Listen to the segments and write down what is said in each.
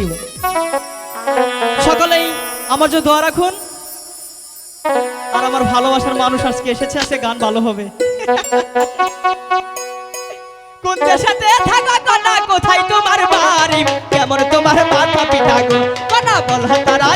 You সকলেই আমার জন্য দোয়া রাখুন। আর আমার ভালোবাসার মানুষ আজকে এসেছে, আজকে গান ভালো হবে। কোন দেশাতে থাকা কোথায় তোমার বাড়ি? কেমন তোমার মাথা পিঠা গো? কনা, বল তারা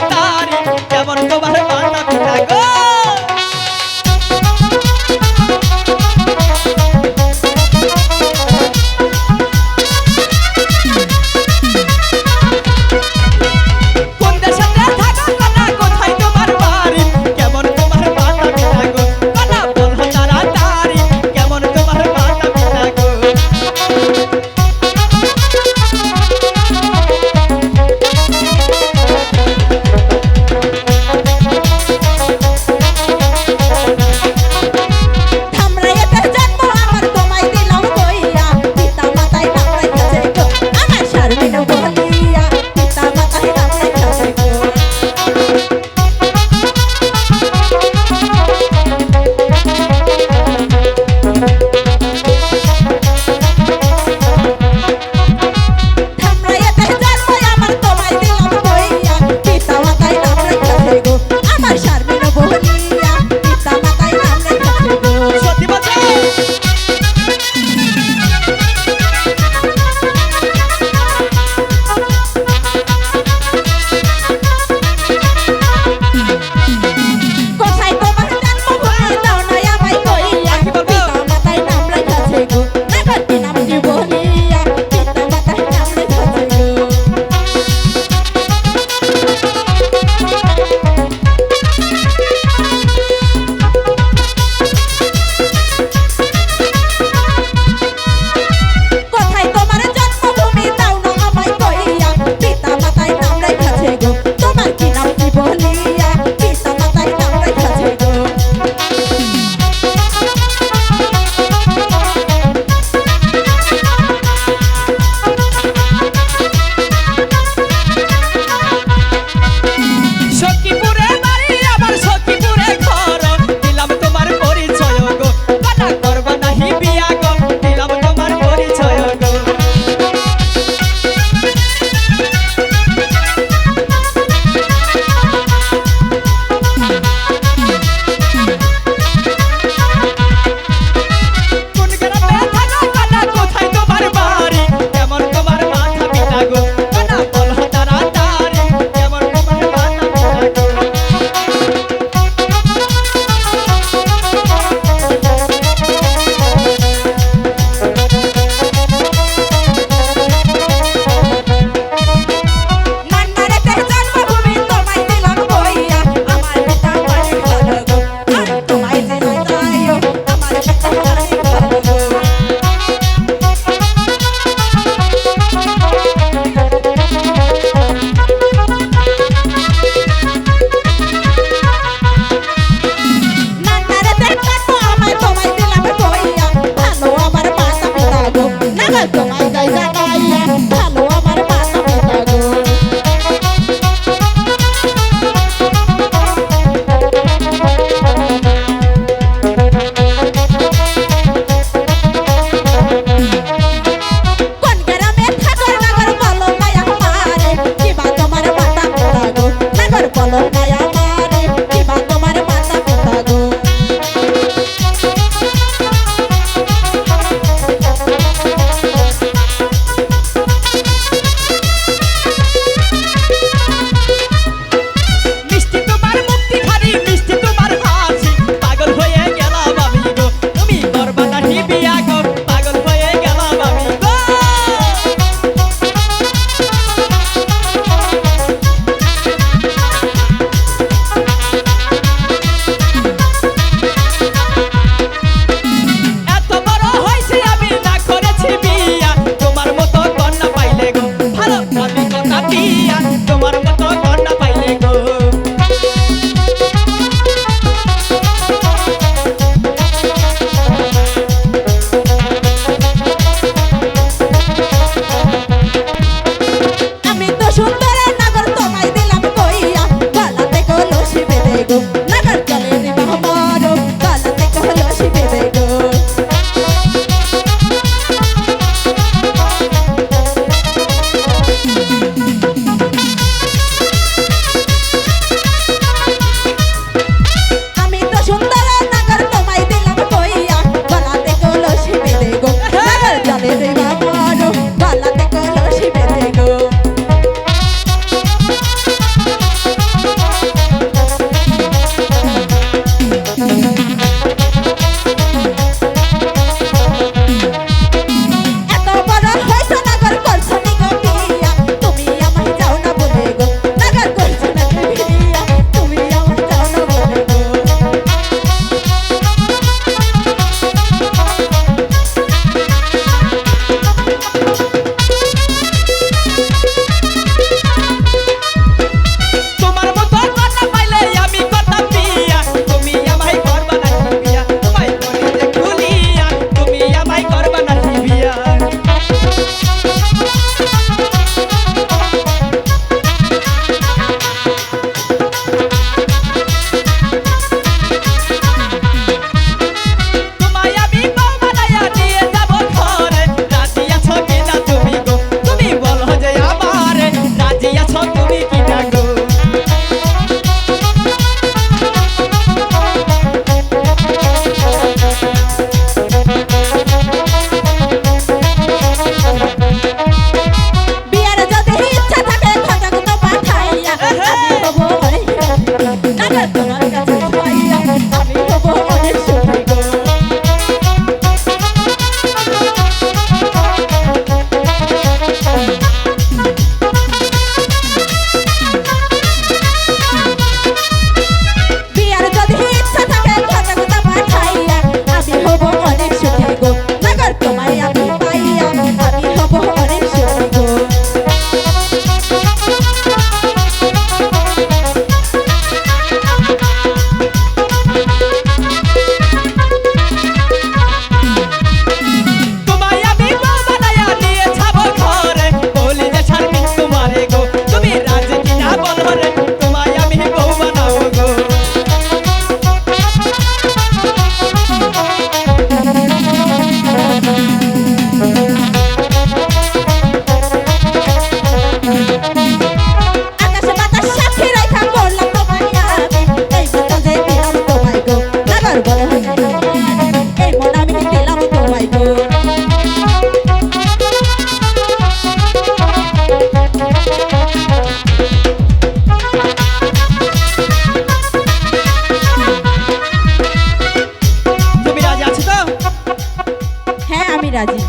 রাজি।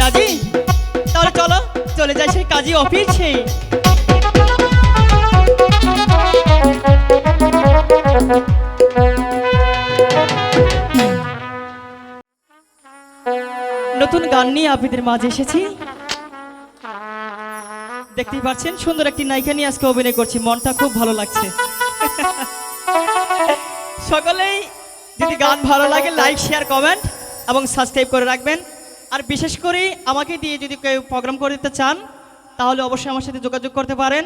রাজি? তাহলে চলো, চলে যাই সেই কাজী অফিসে। নতুন গান নিয়ে আপনাদের মাঝে এসেছি। দেখতেই পাচ্ছেন, সুন্দর একটি নায়িকা নিয়ে আজকে অভিনয় করছি। মনটা খুব ভালো লাগছে। সকলেই যদি গান ভালো লাগে লাইক শেয়ার কমেন্ট এবং সাবস্ক্রাইব করে রাখবেন। আর বিশেষ করে আমাকে দিয়ে যদি কেউ প্রোগ্রাম করে দিতে চান, তাহলে অবশ্যই আমার সাথে যোগাযোগ করতে পারেন।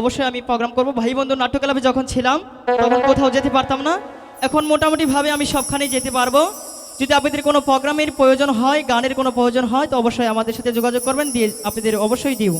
অবশ্যই আমি প্রোগ্রাম করব। ভাই বন্ধু নাট্যকলাপে যখন ছিলাম, তখন কোথাও যেতে পারতাম না। এখন মোটামুটিভাবে আমি সবখানেই যেতে পারব। যদি আপনাদের কোনো প্রোগ্রামের প্রয়োজন হয়, গানের কোনো প্রয়োজন হয়, তো অবশ্যই আমাদের সাথে যোগাযোগ করবেন। দিয়ে আপনাদের অবশ্যই দিব।